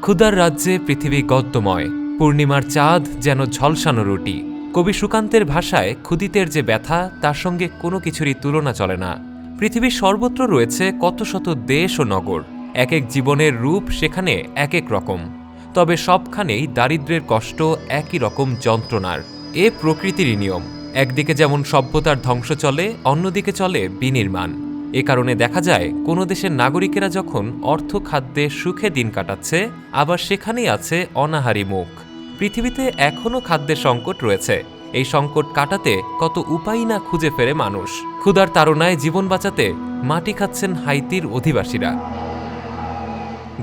ক্ষুদার রাজ্যে পৃথিবী গদ্যময়। পূর্ণিমার চাঁদ যেন ঝলসানো রুটি। কবি সুকান্তের ভাষায় ক্ষুদিতের যে ব্যথা, তার সঙ্গে কোনো কিছুরই তুলনা চলে না। পৃথিবীর সর্বত্র রয়েছে কত শত দেশ ও নগর। এক এক জীবনের রূপ সেখানে এক এক রকম। তবে সবখানেই দারিদ্র্যের কষ্ট একই রকম যন্ত্রণার। এ প্রকৃতিরই নিয়ম। একদিকে যেমন সভ্যতার ধ্বংস চলে, অন্যদিকে চলে বিনির্মাণ। এ কারণে দেখা যায়, কোনো দেশের নাগরিকেরা যখন অর্থ, খাদ্যে সুখে দিন কাটাচ্ছে, আবার সেখানেই আছে অনাহারী মুখ। পৃথিবীতে এখনও খাদ্যের সংকট রয়েছে। এই সংকট কাটাতে কত উপায় না খুঁজে ফেরে মানুষ। ক্ষুধার তাড়নায় জীবন বাঁচাতে মাটি খাচ্ছেন হাইতির অধিবাসীরা।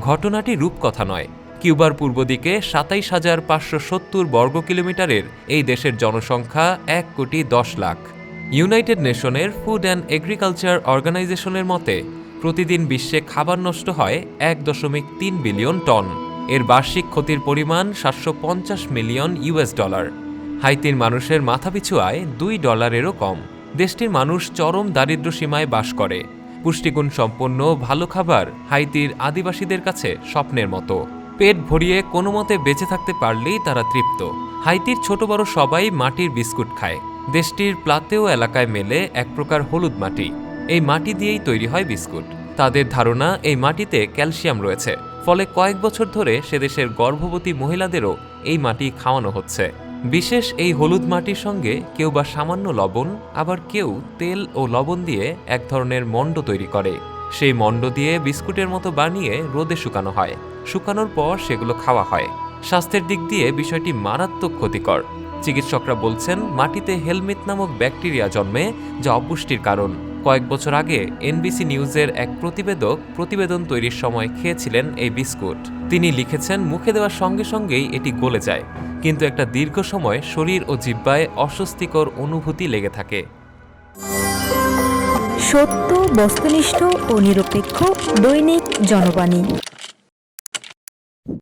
ঘটনাটি রূপকথা নয়। কিউবার পূর্ব দিকে সাতাইশ হাজার পাঁচশো সত্তর বর্গ কিলোমিটারের এই দেশের জনসংখ্যা এক কোটি দশ লাখ। ইউনাইটেড নেশনের ফুড অ্যান্ড এগ্রিকালচার অর্গানাইজেশনের মতে, প্রতিদিন বিশ্বে খাবার নষ্ট হয় এক দশমিক তিন বিলিয়ন টন। এর বার্ষিক ক্ষতির পরিমাণ সাতশো পঞ্চাশ মিলিয়ন ইউএস ডলার। হাইতির মানুষের মাথাপিছু আয় দুই ডলারেরও কম। দেশটির মানুষ চরম দারিদ্র্য সীমায় বাস করে। পুষ্টিগুণ সম্পন্ন ভালো খাবার হাইতির আদিবাসীদের কাছে স্বপ্নের মতো। পেট ভরিয়ে কোনো মতে বেঁচে থাকতে পারলেই তারা তৃপ্ত। হাইতির ছোট বড় সবাই মাটির বিস্কুট খায়। দেশটির প্লাতেও এলাকায় মেলে এক প্রকার হলুদ মাটি। এই মাটি দিয়েই তৈরি হয় বিস্কুট। তাদের ধারণা, এই মাটিতে ক্যালসিয়াম রয়েছে। ফলে কয়েক বছর ধরে সেদেশের গর্ভবতী মহিলাদেরও এই মাটি খাওয়ানো হচ্ছে। বিশেষ এই হলুদ মাটির সঙ্গে কেউ বা সামান্য লবণ, আবার কেউ তেল ও লবণ দিয়ে এক ধরনের মণ্ড তৈরি করে। সেই মণ্ড দিয়ে বিস্কুটের মতো বানিয়ে রোদে শুকানো হয়। শুকানোর পর সেগুলো খাওয়া হয়। স্বাস্থ্যের দিক দিয়ে বিষয়টি মারাত্মক ক্ষতিকর। চিকিৎসকরা বলছেন, মাটিতে হেলমেট নামক ব্যাকটেরিয়া জন্মে, যা অপুষ্টির কারণ। কয়েক বছর আগে এনবিসি নিউজের এক প্রতিবেদক প্রতিবেদন তৈরির সময় খেয়েছিলেন এই বিস্কুট। তিনি লিখেছেন, মুখে দেওয়ার সঙ্গে সঙ্গেই এটি গলে যায়, কিন্তু একটা দীর্ঘ সময় শরীর ও জিব্বায় অস্বস্তিকর অনুভূতি লেগে থাকে। সত্য, বস্তুনিষ্ঠ ও নিরপেক্ষ দৈনিক জনবাণী।